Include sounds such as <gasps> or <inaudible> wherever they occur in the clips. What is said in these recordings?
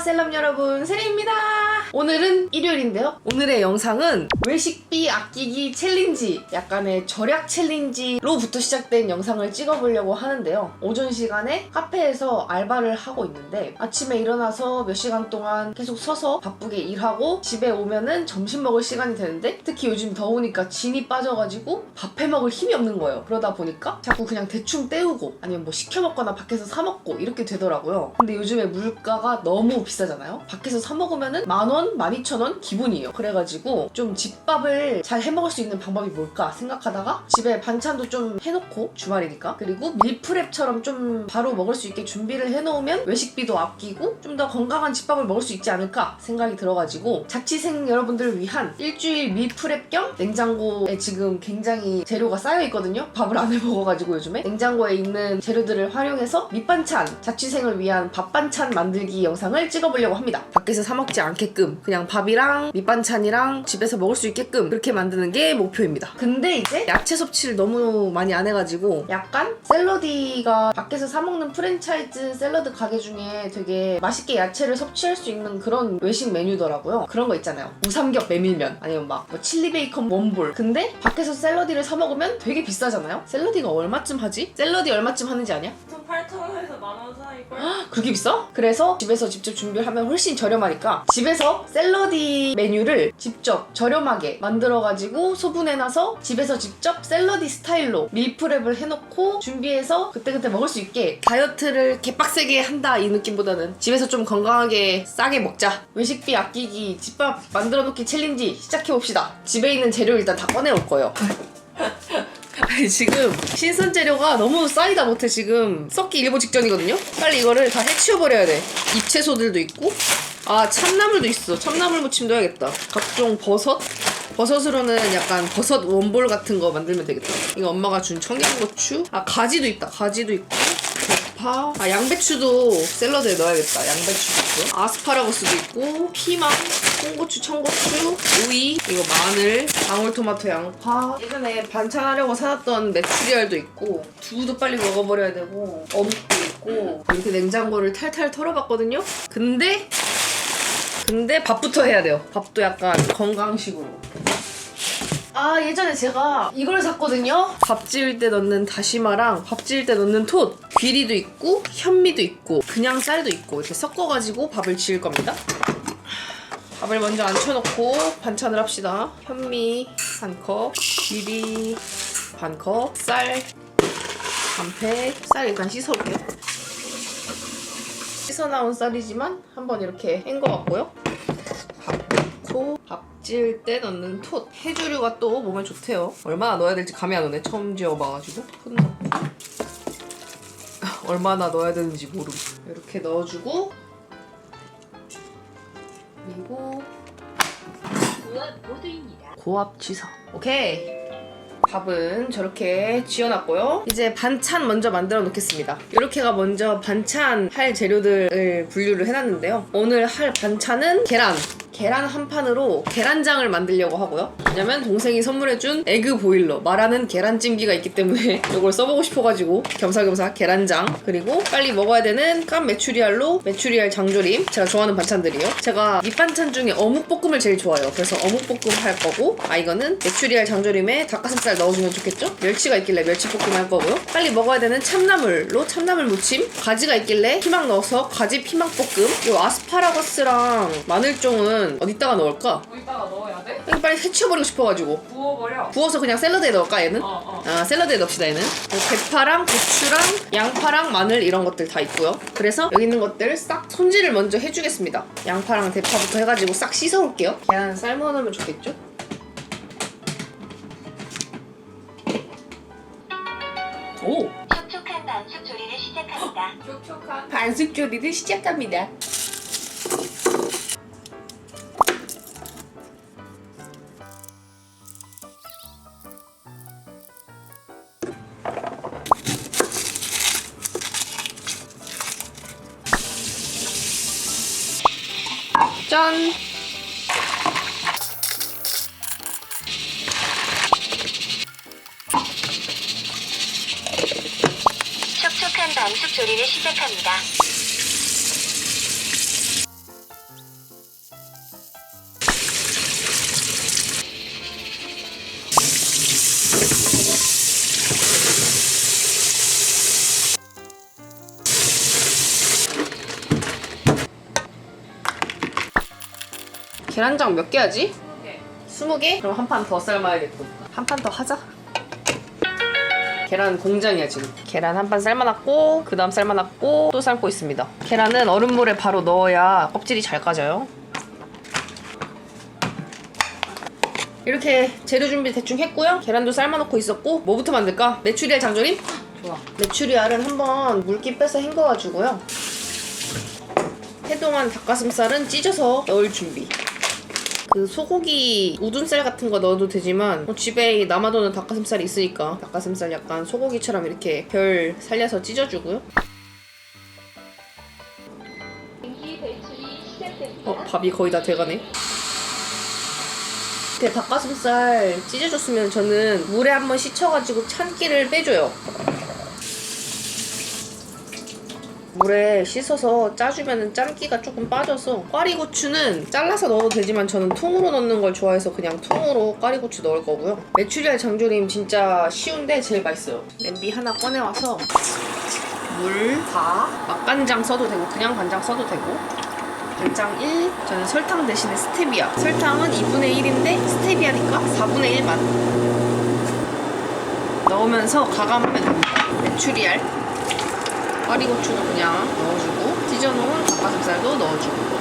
셀럽 여러분, 세리입니다. 오늘은 일요일인데요. 오늘의 영상은 외식비 아끼기 챌린지, 약간의 절약 챌린지로부터 시작된 영상을 찍어보려고 하는데요. 오전 시간에 카페에서 알바를 하고 있는데 아침에 일어나서 몇 시간 동안 계속 서서 바쁘게 일하고 집에 오면은 점심 먹을 시간이 되는데 특히 요즘 더우니까 진이 빠져가지고 밥해 먹을 힘이 없는 거예요. 그러다 보니까 자꾸 그냥 대충 때우고 아니면 뭐 시켜 먹거나 밖에서 사 먹고 이렇게 되더라고요. 근데 요즘에 물가가 너무 비싸잖아요. 밖에서 사 먹으면은 만 원, 만 이천 원 기본이에요. 그래가지고 좀 집밥을 잘 해 먹을 수 있는 방법이 뭘까 생각하다가 집에 반찬도 좀 해놓고 주말이니까 그리고 밀프렙처럼 좀 바로 먹을 수 있게 준비를 해놓으면 외식비도 아끼고 좀 더 건강한 집밥을 먹을 수 있지 않을까 생각이 들어가지고 자취생 여러분들을 위한 일주일 밀프렙 겸 냉장고에 지금 굉장히 재료가 쌓여 있거든요. 밥을 안 해 먹어가지고 요즘에 냉장고에 있는 재료들을 활용해서 밑반찬 자취생을 위한 밥 반찬 만들기 영상을 찍어보려고 합니다. 밖에서 사 먹지 않게끔 그냥 밥이랑 밑반찬이랑 집에서 먹을 수 있게끔 그렇게 만드는 게 목표입니다. 근데 이제 야채 섭취를 너무 많이 안 해가지고 약간 샐러디가 밖에서 사 먹는 프랜차이즈 샐러드 가게 중에 되게 맛있게 야채를 섭취할 수 있는 그런 외식 메뉴더라고요. 그런 거 있잖아요. 우삼겹 메밀면 아니면 막 뭐 칠리 베이컨 원볼. 근데 밖에서 샐러디를 사 먹으면 되게 비싸잖아요. 샐러디가 얼마쯤 하지? 샐러디 얼마쯤 하는지 아냐? 8,000원에서 만원 사이걸? 그렇게 비싸? 그래서 집에서 직접 준비를 하면 훨씬 저렴하니까 집에서 샐러디 메뉴를 직접 저렴하게 만들어가지고 소분해놔서 집에서 직접 샐러디 스타일로 밀프렙을 해놓고 준비해서 그때그때 먹을 수 있게 다이어트를 개빡세게 한다 이 느낌보다는. 집에서 좀 건강하게 싸게 먹자. 외식비 아끼기 집밥 만들어 놓기 챌린지 시작해봅시다. 집에 있는 재료 일단 다 꺼내올 거예요. <laughs> 지금 신선 재료가 너무 쌓이다 못해 지금 썩기 일보 직전이거든요. 빨리 이거를 다 해치워버려야 돼. 잎채소들도 있고 아 참나물도 있어. 참나물 무침도 해야겠다. 각종 버섯 버섯으로는 약간 버섯 원볼 같은 거 만들면 되겠다. 이거 엄마가 준 청양고추 아 가지도 있다. 가지도 있고 대파 아 양배추도 샐러드에 넣어야겠다. 양배추도 있고 아스파라거스도 있고 피망 홍고추, 청고추, 오이, 이거 마늘, 방울토마토, 양파. 예전에 반찬하려고 사놨던 메추리알도 있고 두부도 빨리 먹어버려야 되고 어묵도 있고 이렇게 냉장고를 탈탈 털어봤거든요. 근데 근데 밥부터 해야 돼요. 밥도 약간 건강식으로. 아 예전에 제가 이걸 샀거든요. 밥 지을 때 넣는 다시마랑 밥 지을 때 넣는 톳, 귀리도 있고 현미도 있고 그냥 쌀도 있고 이렇게 섞어가지고 밥을 지을 겁니다. 밥을 먼저 앉혀놓고 반찬을 합시다. 현미 한 컵, 귀리 반 컵, 쌀 반패. 쌀 일단 씻어올게요. 씻어 나온 쌀이지만 한번 이렇게 헹궈 왔고요. 밥 넣고 밥 지을 때 넣는 톳. 해조류가 또 몸에 좋대요. 얼마나 넣어야 될지 감이 안 오네. 처음 지어봐가지고 톳 넣고 <laughs> 얼마나 넣어야 되는지 모름. 이렇게 넣어주고 그리고 무엇 모두입니다. 고압 취사. 오케이. 밥은 저렇게 지어놨고요. 이제 반찬 먼저 만들어 놓겠습니다. 이렇게가 먼저 반찬 할 재료들을 분류를 해놨는데요. 오늘 할 반찬은 계란. 계란 한 판으로 계란장을 만들려고 하고요. 왜냐면 동생이 선물해준 에그 보일러 말하는 계란찜기가 있기 때문에 <laughs> 이걸 써보고 싶어가지고 겸사겸사 계란장 그리고 빨리 먹어야 되는 깐 메추리알로 메추리알 장조림 제가 좋아하는 반찬들이요. 제가 밑반찬 중에 어묵볶음을 제일 좋아해요. 그래서 어묵볶음 할 거고 아 이거는 메추리알 장조림에 닭가슴살 넣어주면 좋겠죠? 멸치가 있길래 멸치볶음 할 거고요. 빨리 먹어야 되는 참나물로 참나물 무침 가지가 있길래 피망 넣어서 가지 피망 볶음 이 아스파라거스랑 마늘종은 어디다가 넣을까? 거기다가 넣어야 돼? 이거 빨리 해치워버리고 싶어가지고 부어버려. 부어서 그냥 샐러드에 넣을까 얘는? 어, 어. 아 샐러드에 넣읍시다 얘는 그리고 대파랑 고추랑 양파랑 마늘 이런 것들 다 있고요 그래서 여기 있는 것들 싹 손질을 먼저 해주겠습니다 양파랑 대파부터 해가지고 싹 씻어올게요 계란 삶아 놓으면 좋겠죠? 오! 촉촉한 반숙 조리를 시작합니다. 촉촉한. 반숙 조리를 시작합니다 왕숙 조리를 시작합니다. 계란장 몇 개 하지? 20개. 20개? 그럼 한 판 더 삶아야겠군. 한 판 더 하자. 계란 공장이야 지금. 계란 한 판 삶아놨고 그 다음 삶아놨고 또 삶고 있습니다. 계란은 얼음물에 바로 넣어야 껍질이 잘 까져요. 이렇게 재료 준비 대충 했고요. 계란도 삶아놓고 있었고 뭐부터 만들까? 메추리알 장조림? 좋아. 메추리알은 한번 물기 빼서 헹궈가지고요. 해동한 닭가슴살은 찢어서 넣을 준비. 그 소고기 우둔살 같은 거 넣어도 되지만 뭐 집에 남아도는 닭가슴살이 있으니까 닭가슴살 약간 소고기처럼 이렇게 별 살려서 찢어주고요. 어, 밥이 거의 다 돼가네. 이렇게 닭가슴살 찢어줬으면 저는 물에 한번 씻혀가지고 찬기를 빼줘요. 물에 씻어서 짜주면 짠기가 조금 빠져서 꽈리고추는 잘라서 넣어도 되지만 저는 통으로 넣는 걸 좋아해서 그냥 통으로 꽈리고추 넣을 거고요. 메추리알 장조림 진짜 쉬운데 제일 맛있어요. 냄비 하나 꺼내와서 물, 다, 맛간장 써도 되고 그냥 간장 써도 되고 간장 1, 저는 설탕 대신에 스테비아. 설탕은 2분의 1인데 스테비아니까 4분의 1만. 넣으면서 가감하면 됩니다. 메추리알, 꽈리고추도 그냥 넣어주고 찢어놓은 닭가슴살도 넣어주고.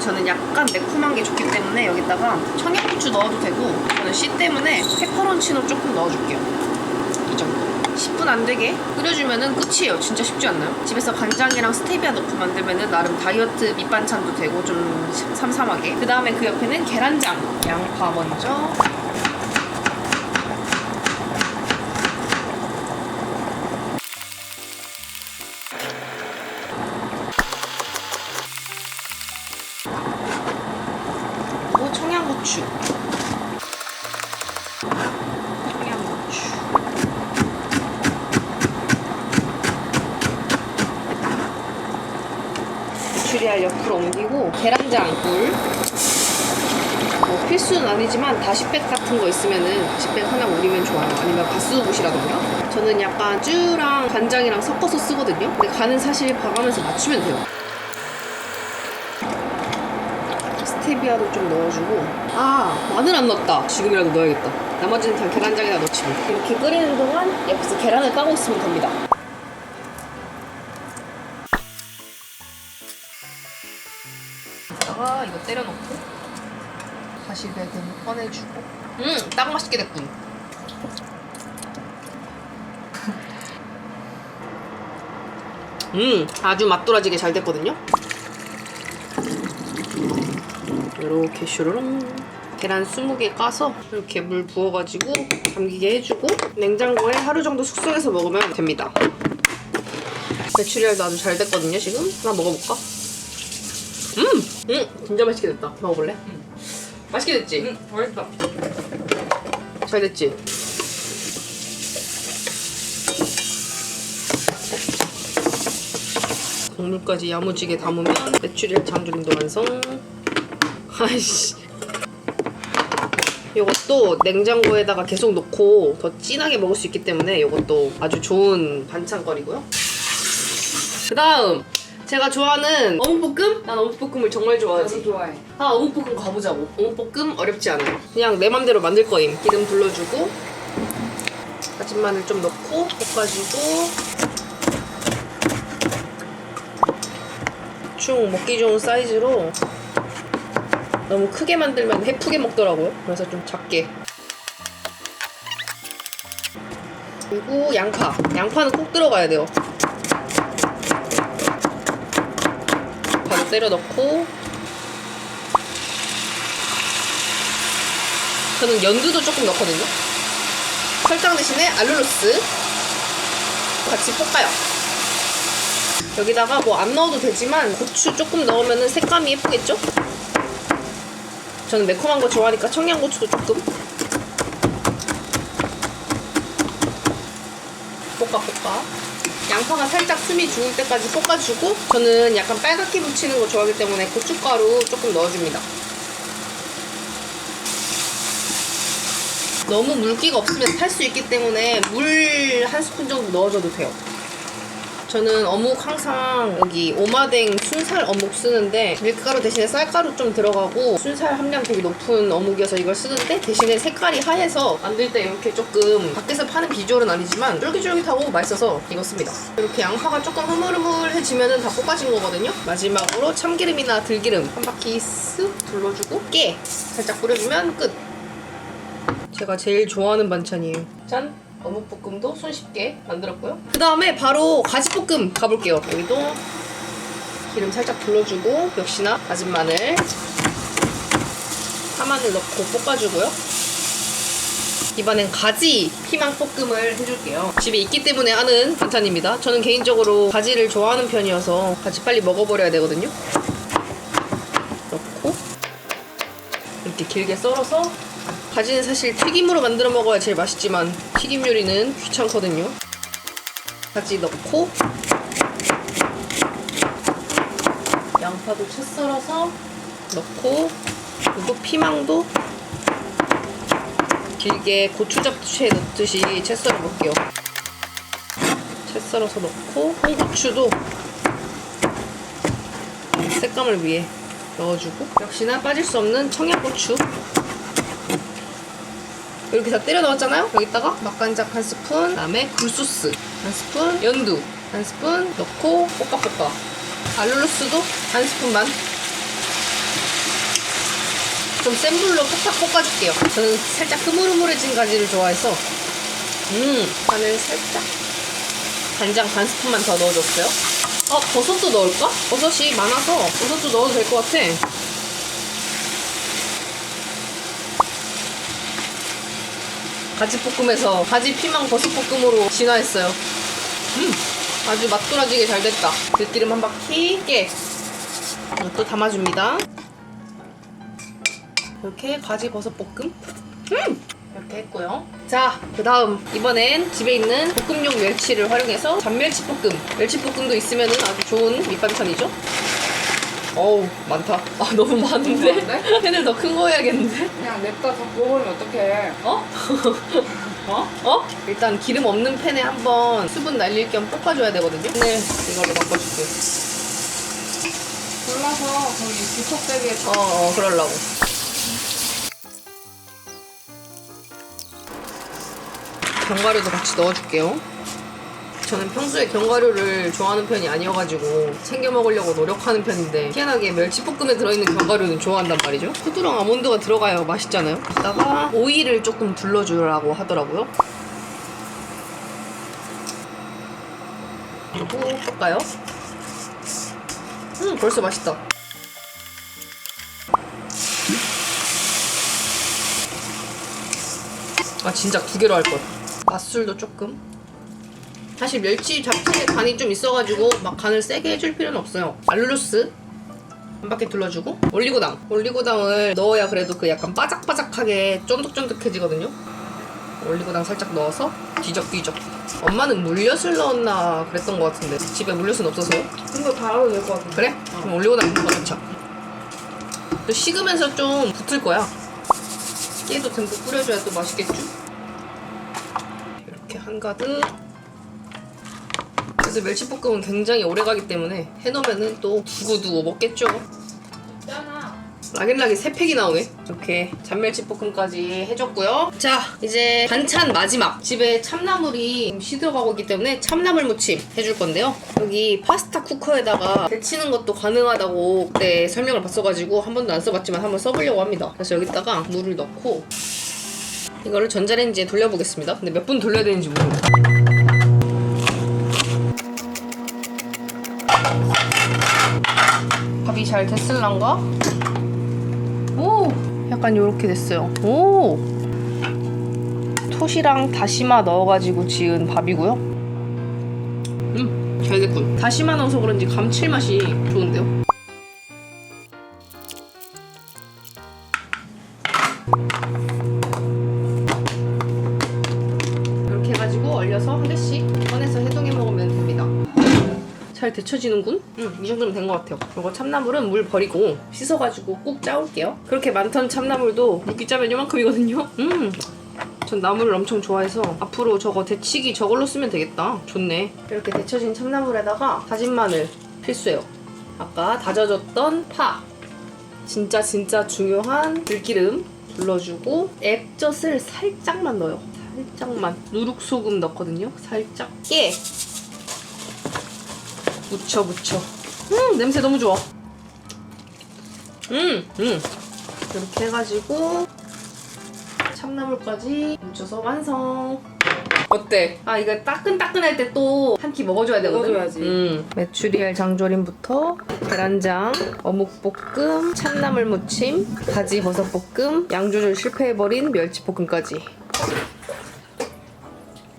저는 약간 매콤한 게 좋기 때문에 여기다가 청양고추 넣어도 되고 저는 씨 때문에 페퍼론치노 조금 넣어줄게요. 이 정도. 10분 안 되게 끓여주면은 끝이에요. 진짜 쉽지 않나요? 집에서 간장이랑 스테비아 넣고 만들면은 나름 다이어트 밑반찬도 되고 좀 삼삼하게. 그 다음에 그 옆에는 계란장. 양파 먼저. 옆으로 옮기고 계란장 물. 뭐 필수는 아니지만 다시팩 같은 거 있으면은 다시팩 하나 올리면 좋아요. 아니면 가스옷이라던가. 저는 약간 쭈랑 간장이랑 섞어서 쓰거든요. 근데 간은 사실 봐가면서 맞추면 돼요. 스테비아도 좀 넣어주고 아 마늘 안 넣었다 지금이라도 넣어야겠다 나머지는 다 계란장에다 넣지 뭐 이렇게 끓이는 동안 옆에서 계란을 까고 있으면 됩니다 때려놓고 다시 배근 꺼내주고. 음 딱 맛있게 됐군. 음 아주 맛돌아지게 잘 됐거든요. 이렇게 슈르릉 계란 20개 까서 이렇게 물 부어가지고 잠기게 해주고 냉장고에 하루 정도 숙성해서 먹으면 됩니다. 메추리알도 아주 잘 됐거든요 지금. 하나 먹어볼까? 음! 음! 진짜 맛있게 됐다 먹어볼래? 맛있게 됐지? 응 맛있다 잘 됐지? 국물까지 야무지게 담으면 메추리알 장조림도 완성 아이씨 이것도 냉장고에다가 계속 놓고 더 진하게 먹을 수 있기 때문에 이것도 아주 좋은 반찬거리고요 그 다음 제가 좋아하는 어묵볶음? 난 어묵볶음을 정말 좋아하지. 좋아해. 아 어묵볶음 가보자고. 어묵볶음 어렵지 않아요 그냥 내 맘대로 만들 거임. 기름 불러주고 다진 마늘 좀 넣고 볶아주고 대충 먹기 좋은 사이즈로 너무 크게 만들면 해프게 먹더라고요. 그래서 좀 작게. 그리고 양파. 양파는 꼭 들어가야 돼요 때려 넣고 저는 연두도 조금 넣거든요. 설탕 대신에 알룰로스 같이 볶아요. 여기다가 뭐 안 넣어도 되지만 고추 조금 넣으면 색감이 예쁘겠죠? 저는 매콤한 거 좋아하니까 청양고추도 조금 볶아 볶아 양파가 살짝 숨이 죽을 때까지 볶아주고 저는 약간 빨갛게 무치는 거 좋아하기 때문에 고춧가루 조금 넣어줍니다. 너무 물기가 없으면 탈 수 있기 때문에 물 한 스푼 정도 넣어줘도 돼요. 저는 어묵 항상 여기 오마댕 순살 어묵 쓰는데 밀가루 대신에 쌀가루 좀 들어가고 순살 함량 되게 높은 어묵이어서 이걸 쓰는데 대신에 색깔이 하얘서 만들 때 이렇게 조금 밖에서 파는 비주얼은 아니지만 쫄깃쫄깃하고 맛있어서 이거 씁니다. 이렇게 양파가 조금 흐물흐물해지면 다 볶아진 거거든요. 마지막으로 참기름이나 들기름 한 바퀴 쓱 둘러주고 깨 살짝 뿌려주면 끝. 제가 제일 좋아하는 반찬이에요. 짠! 어묵볶음도 손쉽게 만들었고요. 그 다음에 바로 가지볶음 가볼게요. 여기도 기름 살짝 둘러주고 역시나 다진 마늘 파마늘 넣고 볶아주고요. 이번엔 가지 피망 볶음을 해줄게요. 집에 있기 때문에 하는 반찬입니다. 저는 개인적으로 가지를 좋아하는 편이어서 가지 빨리 먹어버려야 되거든요. 넣고 이렇게 길게 썰어서 가지는 사실 튀김으로 만들어 먹어야 제일 맛있지만 튀김 요리는 귀찮거든요. 가지 넣고 양파도 채 썰어서 넣고 그리고 피망도 길게 고추 잡채 넣듯이 채 썰어 볼게요. 채 썰어서 넣고 홍고추도 색감을 위해 넣어주고 역시나 빠질 수 없는 청양고추 이렇게 다 때려 넣었잖아요. 여기다가 맛간장 한 스푼, 그 다음에 굴소스 한 스푼, 연두 한 스푼 넣고 볶아볶아. 알룰로스도 한 스푼만. 좀 센 불로 톡탁 볶아줄게요. 저는 살짝 흐물흐물해진 가지를 좋아해서 음 간을 살짝 간장 반 스푼만 더 넣어줬어요. 어 버섯도 넣을까? 버섯이 많아서 버섯도 넣어도 될 것 같아. 가지 볶음에서 가지 피망 버섯 볶음으로 진화했어요. 음, 아주 맛돌아지게 잘 됐다. 들기름 한 바퀴 깨. 또 담아줍니다. 이렇게 가지 버섯 볶음. 음, 이렇게 했고요. 자, 그 다음 이번엔 집에 있는 볶음용 멸치를 활용해서 잔멸치 볶음. 멸치 볶음도 있으면 아주 좋은 밑반찬이죠. 어우 많다. 아 너무 많은데. 많은데? <laughs> 팬을 더 큰 거 해야겠는데. 그냥 냅다 다 먹으면 어떡해. 어? <laughs> 어? 어? 일단 기름 없는 팬에 한번 수분 날릴 겸 볶아줘야 되거든요. 오늘 이걸로 바꿔줄게요. 골라서 거기 뒤척대기에 어, 어, 그러려고. 견과류도 같이 넣어줄게요. 저는 평소에 견과류를 좋아하는 편이 아니어가지고 챙겨 먹으려고 노력하는 편인데 희한하게 멸치볶음에 들어있는 견과류는 좋아한단 말이죠. 호두랑 아몬드가 들어가야 맛있잖아요. 그다가 오이를 조금 둘러주라고 하더라고요. 그리고 볶아요. 음 벌써 맛있다. 아 진짜 두 개로 할 걸. 맛술도 조금. 사실 멸치 잡채에 간이 좀 있어가지고 막 간을 세게 해줄 필요는 없어요. 알룰로스 한 바퀴 둘러주고 올리고당. 올리고당을 넣어야 그래도 그 약간 바삭바삭하게 쫀득쫀득해지거든요. 올리고당 살짝 넣어서 뒤적뒤적. 엄마는 물엿을 넣었나 그랬던 것 같은데 집에 물엿은 없어서요. 이거 달아도 될 것 같은데. 그래? 그럼 올리고당 넣어 넣자. 또 식으면서 좀 붙을 거야. 깨도 듬뿍 뿌려줘야 또 맛있겠죠? 이렇게 한가득. 그래서 멸치볶음은 굉장히 오래 가기 때문에 해놓으면 또 두고두고 먹겠죠? 락앤락이 세 팩이 나오네. 이렇게 잔멸치볶음까지 해줬고요. 자, 이제 반찬 마지막. 집에 참나물이 좀 시들어가고 있기 때문에 참나물 무침 해줄 건데요. 여기 파스타 쿠커에다가 데치는 것도 가능하다고 그때 설명을 봤어가지고 한 번도 안 써봤지만 한번 써보려고 합니다. 그래서 여기다가 물을 넣고 이거를 전자레인지에 돌려보겠습니다. 근데 몇 분 돌려야 되는지 모르겠어요. 잘 됐을란가? 오, 약간 요렇게 됐어요. 오, 톳이랑 다시마 넣어가지고 지은 밥이고요. 음, 잘 됐군. 다시마 넣어서 그런지 감칠맛이 좋은데요? 데쳐지는군? 응, 이 정도면 된 것 같아요. 이거 참나물은 물 버리고 씻어가지고 꾹 짜올게요. 그렇게 많던 참나물도 물기 짜면 요만큼이거든요. 음, 전 나물을 엄청 좋아해서 앞으로 저거 데치기 저걸로 쓰면 되겠다. 좋네. 이렇게 데쳐진 참나물에다가 다진 마늘 필수예요. 아까 다져줬던 파. 진짜 진짜 중요한 들기름 둘러주고 액젓을 살짝만 넣어요. 살짝만. 누룩소금 넣거든요. 살짝. 깨. 묻혀 묻혀. 음 냄새 너무 좋아. 음 음. 이렇게 해가지고 참나물까지 묻혀서 완성. 어때? 아 이거 따끈따끈할 때 또 한 끼 먹어줘야 되거든. 먹어줘야지. 음. 메추리알 장조림부터 계란장, 어묵볶음, 참나물 무침, 가지 버섯 볶음, 양 조절 실패해버린 멸치 볶음까지.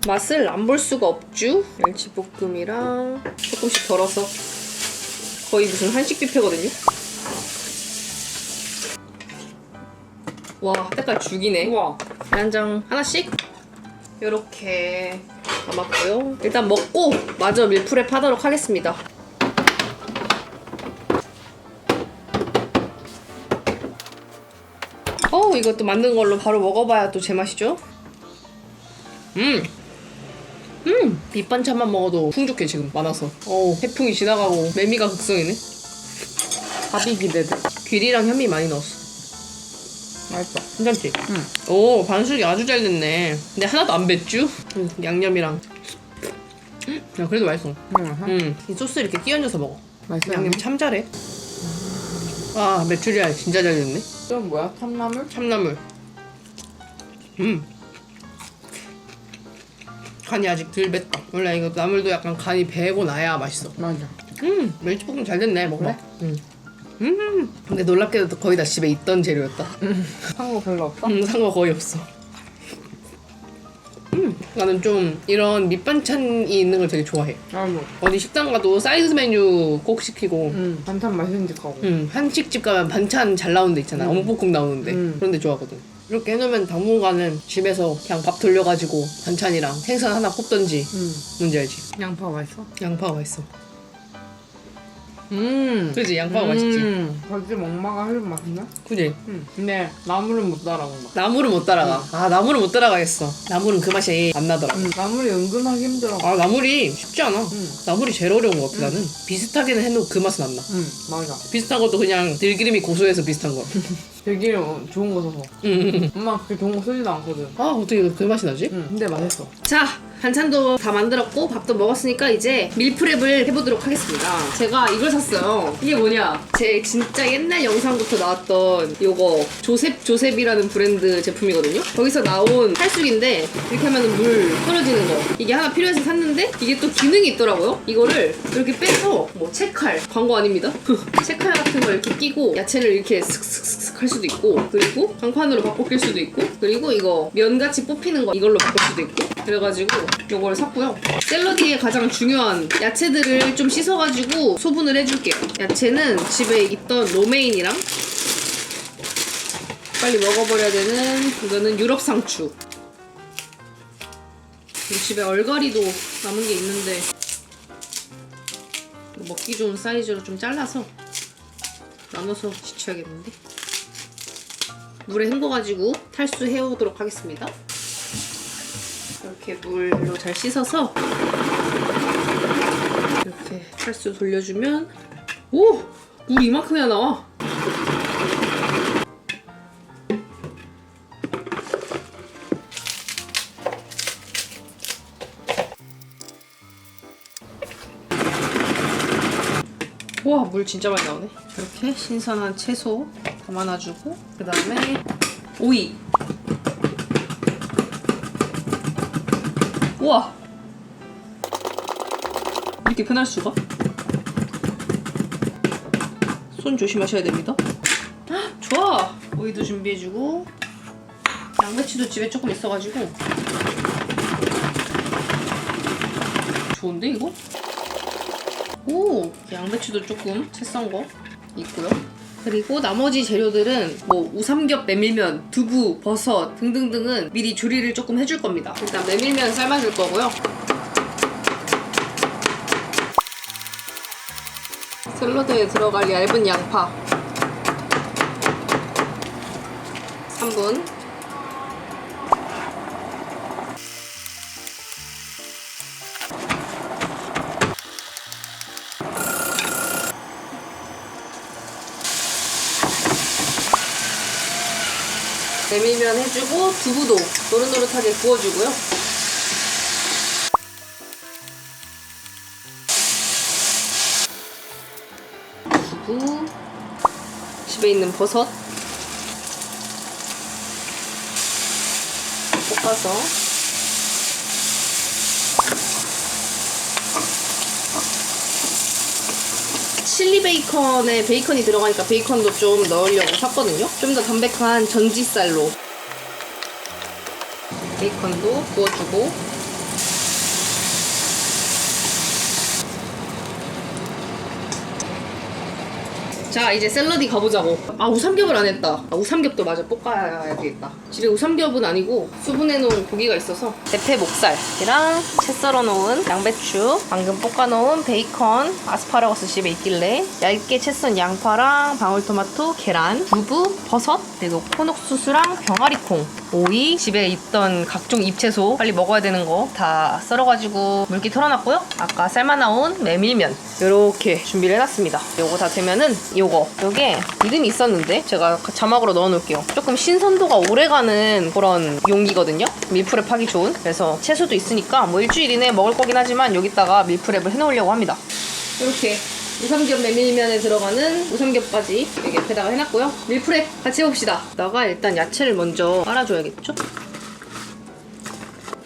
맛을 안 볼 수가 없죠. 멸치 볶음이랑 조금씩 덜어서 거의 무슨 한식 뷔페거든요. 와 색깔 죽이네. 우와. 계란장 하나씩 이렇게 담았고요. 일단 먹고 마저 밀프렙 하도록 하겠습니다. 어 이것도 만든 걸로 바로 먹어봐야 또 제맛이죠. 음. 음! 밑반찬만 먹어도 풍족해 지금 많아서 어 해풍이 지나가고 매미가 극성이네 밥이 기대돼. 귀리랑 현미 많이 넣었어 맛있어. 괜찮지? 응. 오 반숙이 아주 잘 됐네 근데 하나도 안? 응, 양념이랑 야 그래도 맛있어 응. 응. 이 소스 이렇게 끼얹어서 먹어 맛있어. 양념 참 잘해 아 메추리알 진짜 잘 됐네 좀 뭐야? 참나물? 참나물 음 간이 아직 덜 뱄다 원래 이거 나물도 약간 간이 배고 나야 맛있어 맞아. 음 멸치볶음 잘 됐네 먹어봐 음. 음 근데 놀랍게도 거의 다 집에 있던 재료였다 한 거 별로 없어? 음, 산 거 거의 없어. 음, 나는 좀 이런 밑반찬이 있는 걸 되게 좋아해. 아 뭐. 어디 식당 가도 사이드 메뉴 꼭 시키고, 응. 반찬 맛있는 집 가고. 음, 한식집 가면 반찬 잘 나오는 데 있잖아. 어묵볶음 나오는데. 음. 그런 데 좋아하거든. 이렇게 해놓으면 당분간은 집에서 그냥 밥 돌려가지고 반찬이랑 생선 하나 굽던지. 응. 뭔지 알지? 양파 맛있어? 양파가 맛있어. 음. 그지? 양파가 맛있지? 음. 벌써 먹마가 흘린 맛있네? 그지? 응. 근데 나물은 못 따라온다. 나물은 못 따라가. 아, 나물은 못 따라가겠어. 나물은 그 맛이 안 나더라. 응. 나물이 은근하기 힘들어. 아 나물이 쉽지 않아. 응. 나물이 제일 어려운 것 같아 나는. 비슷하게는 해도 그 맛은 안 나. 응. 맞아. 비슷한 것도 그냥 들기름이 고소해서 비슷한 거. <laughs> 되게 좋은 거 써서. 음. 엄마 그렇게 좋은 거 쓰지도 않거든. 아 어떻게 그 맛이 나지? 응. 근데 맛있어. 자 반찬도 다 만들었고 밥도 먹었으니까 이제 밀프렙을 해보도록 하겠습니다. 제가 이걸 샀어요. 이게 뭐냐? 제 진짜 옛날 영상부터 나왔던 요거 조셉 조셉이라는 브랜드 제품이거든요. 거기서 나온 탈수기인데 이렇게 하면 물 떨어지는 거. 이게 하나 필요해서 샀는데 이게 또 기능이 있더라고요. 이거를 이렇게 빼서 뭐 채칼 광고 아닙니다. <laughs> 채칼 같은 걸 이렇게 끼고 야채를 이렇게 슥슥슥슥 할 수도 있고 그리고 강판으로 바꿔 낄 수도 있고 그리고 이거 면같이 뽑히는 거 이걸로 바꿀 수도 있고 그래가지고 요걸 샀고요. 샐러디의 가장 중요한 야채들을 좀 씻어가지고 소분을 해줄게요. 야채는 집에 있던 로메인이랑 빨리 먹어버려야 되는 이거는 유럽 상추. 집에 얼갈이도 남은 게 있는데 먹기 좋은 사이즈로 좀 잘라서 나눠서 지쳐야겠는데 물에 헹궈가지고 탈수해 오도록 하겠습니다. 이렇게 물로 잘 씻어서 이렇게 탈수 돌려주면 오! 물 이만큼이나 나와 와, 물 진짜 많이 나오네. 이렇게 신선한 채소 담아놔주고, 그 다음에 오이. 우와! 이렇게 흔할 수가? 손 조심하셔야 됩니다. 헉, <gasps> 좋아! 오이도 준비해주고, 양배추도 집에 조금 있어가지고. 좋은데, 이거? 오 양배추도 조금 채 썬 거 있고요. 그리고 나머지 재료들은 뭐 우삼겹, 메밀면, 두부, 버섯 등등등은 미리 조리를 조금 해줄 겁니다. 일단 메밀면 삶아줄 거고요. 샐러드에 들어갈 얇은 양파 3분 메밀면 해주고 두부도 노릇노릇하게 구워주고요. 두부, 집에 있는 버섯 볶아서 칠리 베이컨에 베이컨이 들어가니까 베이컨도 좀 넣으려고 샀거든요. 좀 더 담백한 전지살로 베이컨도 구워주고 자 이제 샐러디 가보자고. 아 우삼겹을 안 했다. 아, 우삼겹도 마저 볶아야 되겠다. 집에 우삼겹은 아니고 수분해놓은 고기가 있어서 대패 목살이랑 채 썰어놓은 양배추 방금 볶아놓은 베이컨 아스파라거스 집에 있길래 얇게 채 썬 양파랑 방울토마토 계란 두부 버섯 그리고 콘옥수수랑 병아리콩. 오이 집에 있던 각종 잎채소 빨리 먹어야 되는 거 다 썰어가지고 물기 털어놨고요. 아까 삶아 나온 메밀면. 이렇게 준비를 해놨습니다. 요거 다 되면은 요 거. 요게 이름이 있었는데 제가 자막으로 넣어놓을게요. 조금 신선도가 오래가는 그런 용기거든요. 밀프렙 하기 좋은. 그래서 채소도 있으니까 뭐 일주일 이내에 먹을 거긴 하지만 여기다가 밀프렙을 해놓으려고 합니다. 이렇게 우삼겹 메밀면에 들어가는 우삼겹까지 여기 옆에다가 해놨고요. 밀프렙 같이 해봅시다. 나가 일단 야채를 먼저 깔아줘야겠죠?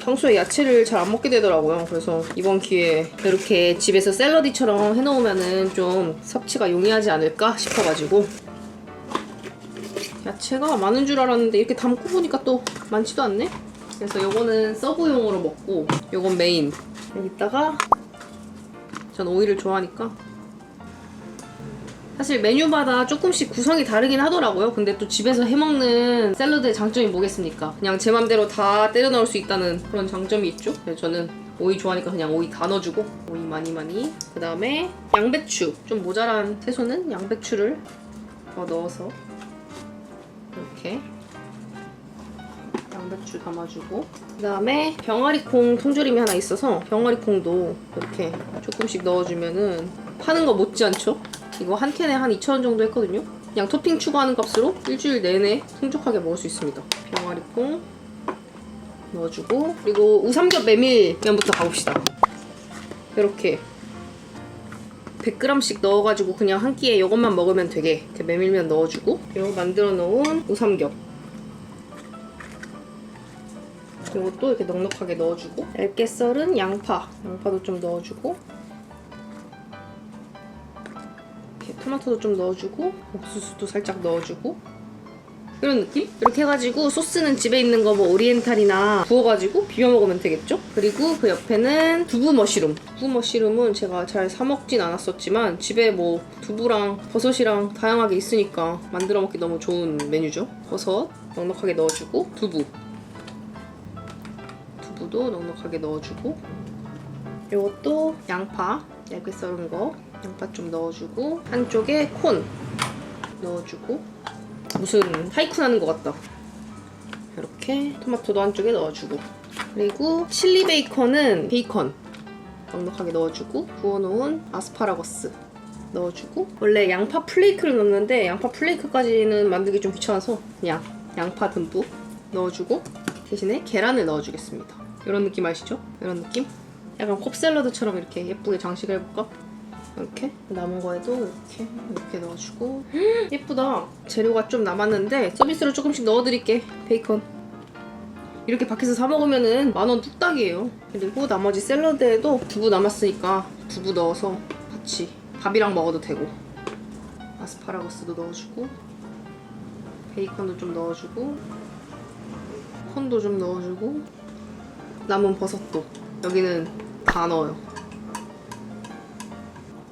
평소에 야채를 잘 안 먹게 되더라고요. 그래서 이번 기회에 이렇게 집에서 샐러디처럼 해놓으면은 좀 섭취가 용이하지 않을까 싶어가지고 야채가 많은 줄 알았는데 이렇게 담고 보니까 또 많지도 않네? 그래서 요거는 서브용으로 먹고 요건 메인 여기다가 전 오이를 좋아하니까 사실 메뉴마다 조금씩 구성이 다르긴 하더라고요. 근데 또 집에서 해먹는 샐러드의 장점이 뭐겠습니까? 그냥 제 맘대로 다 때려 넣을 수 있다는 그런 장점이 있죠. 그래서 저는 오이 좋아하니까 그냥 오이 다 넣어주고 오이 많이 많이 그 다음에 양배추 좀 모자란 채소는 양배추를 더 넣어서 이렇게 양배추 담아주고 그 다음에 병아리콩 통조림이 하나 있어서 병아리콩도 이렇게 조금씩 넣어주면은 파는 거 못지않죠? 이거 한 캔에 한 2,000원 정도 했거든요. 그냥 토핑 추가하는 값으로 일주일 내내 풍족하게 먹을 수 있습니다. 병아리콩 넣어주고 그리고 우삼겹 메밀면부터 가봅시다. 이렇게 100g씩 넣어가지고 그냥 한 끼에 이것만 먹으면 되게 이렇게 메밀면 넣어주고 이거 만들어 놓은 우삼겹 이것도 이렇게 넉넉하게 넣어주고 얇게 썰은 양파 양파도 좀 넣어주고 토마토도 좀 넣어주고 옥수수도 살짝 넣어주고. 이런 느낌? 이렇게 해가지고 소스는 집에 있는 거 뭐 오리엔탈이나 구워가지고 비벼 먹으면 되겠죠? 그리고 그 옆에는 두부 머시룸. 두부 머시룸은 제가 잘 사 먹진 않았었지만 집에 뭐 두부랑 버섯이랑 다양하게 있으니까 만들어 먹기 너무 좋은 메뉴죠? 버섯 넉넉하게 넣어주고 두부. 두부도 넉넉하게 넣어주고. 이것도 양파 얇게 썰은 거 양파 좀 넣어주고 한쪽에 콘 넣어주고 무슨 하이쿤 하는 것 같다 이렇게 토마토도 한쪽에 넣어주고 그리고 칠리 베이컨은 베이컨 넉넉하게 넣어주고 구워놓은 아스파라거스 넣어주고 원래 양파 플레이크를 넣는데 양파 플레이크까지는 만들기 좀 귀찮아서 그냥 양파 듬뿍 넣어주고 대신에 계란을 넣어주겠습니다 이런 느낌 아시죠? 이런 느낌? 약간 컵 샐러드처럼 이렇게 예쁘게 장식을 해볼까? 이렇게 남은 거에도 이렇게 이렇게 넣어주고. 예쁘다. 재료가 좀 남았는데 서비스로 조금씩 넣어드릴게 베이컨. 이렇게 밖에서 사 먹으면은 만원 뚝딱이에요. 그리고 나머지 샐러드에도 두부 남았으니까 두부 넣어서 같이 밥이랑 먹어도 되고. 아스파라거스도 넣어주고 베이컨도 좀 넣어주고 콘도 좀 넣어주고. 남은 버섯도 여기는 다 넣어요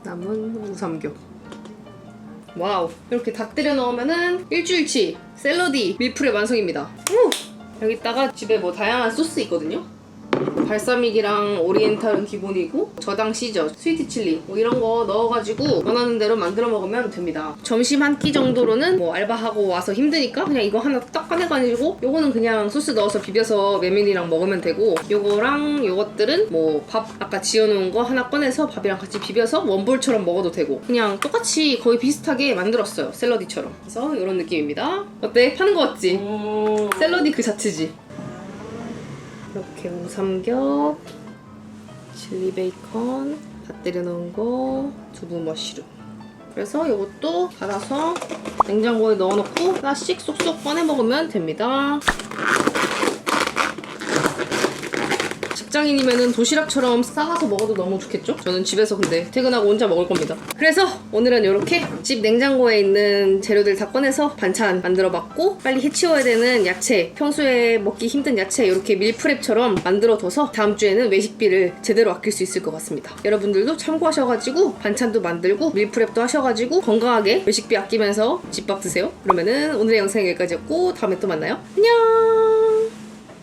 남은 우삼겹. 와우. 이렇게 다 때려 넣으면은 일주일치 샐러디 밀프레 완성입니다. 우! 여기다가 집에 뭐 다양한 소스 있거든요. 발사믹이랑 오리엔탈은 기본이고 저당 시저, 스위트 칠리. 뭐 이런 거 넣어가지고 원하는 대로 만들어 먹으면 됩니다. 점심 한 끼 정도로는 뭐 알바하고 와서 힘드니까 그냥 이거 하나 딱 꺼내가지고 요거는 그냥 소스 넣어서 비벼서 메밀이랑 먹으면 되고 요거랑 요것들은 뭐 밥 아까 지어놓은 거 하나 꺼내서 밥이랑 같이 비벼서 원볼처럼 먹어도 되고 그냥 똑같이 거의 비슷하게 만들었어요. 샐러디처럼. 그래서 이런 느낌입니다. 어때? 파는 거 같지? 샐러디 그 자체지 이렇게 우삼겹 칠리 베이컨 밥 때려 넣은 거 두부 머쉬룸. 그래서 이것도 갈아서 냉장고에 넣어놓고 하나씩 쏙쏙 꺼내 먹으면 됩니다 직장인이면은 도시락처럼 싸가서 먹어도 너무 좋겠죠? 저는 집에서 근데 퇴근하고 혼자 먹을 겁니다. 그래서 오늘은 이렇게 집 냉장고에 있는 재료들 다 꺼내서 반찬 만들어 봤고 빨리 해치워야 되는 야채, 평소에 먹기 힘든 야채 이렇게 밀프렙처럼 만들어 둬서 다음 주에는 외식비를 제대로 아낄 수 있을 것 같습니다. 여러분들도 참고하셔가지고 반찬도 만들고 밀프렙도 하셔가지고 건강하게 외식비 아끼면서 집밥 드세요. 그러면은 오늘의 영상 여기까지였고 다음에 또 만나요. 안녕!